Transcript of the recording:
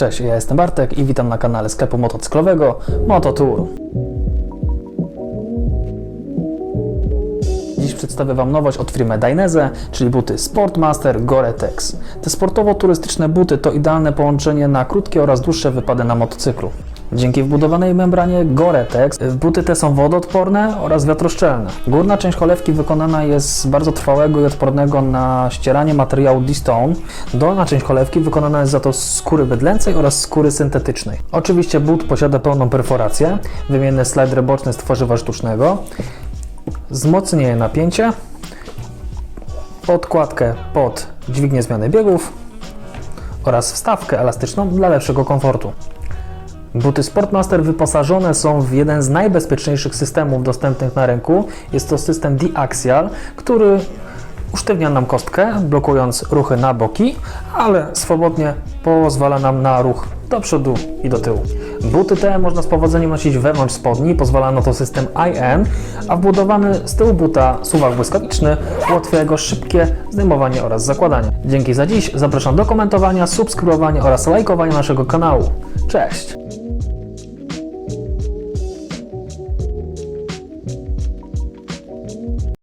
Cześć, ja jestem Bartek i witam na kanale sklepu motocyklowego Mototour. Dziś przedstawię Wam nowość od firmy Dainese, czyli buty Sportmaster Gore-Tex. Te sportowo-turystyczne buty to idealne połączenie na krótkie oraz dłuższe wypady na motocyklu. Dzięki wbudowanej membranie Gore-Tex buty te są wodoodporne oraz wiatroszczelne. Górna część cholewki wykonana jest z bardzo trwałego i odpornego na ścieranie materiału D-Stone. Dolna część cholewki wykonana jest za to z skóry bydlęcej oraz skóry syntetycznej. Oczywiście but posiada pełną perforację, wymienny slider boczny z tworzywa sztucznego, wzmocnienie napięcie, podkładkę pod dźwignię zmiany biegów oraz wstawkę elastyczną dla lepszego komfortu. Buty Sportmaster wyposażone są w jeden z najbezpieczniejszych systemów dostępnych na rynku. Jest to system D-Axial, który usztywnia nam kostkę, blokując ruchy na boki, ale swobodnie pozwala nam na ruch do przodu i do tyłu. Buty te można z powodzeniem nosić wewnątrz spodni, pozwala na to system IN, a wbudowany z tyłu buta suwak błyskawiczny ułatwia jego szybkie zdejmowanie oraz zakładanie. Dzięki za dziś, zapraszam do komentowania, subskrybowania oraz lajkowania naszego kanału. Cześć!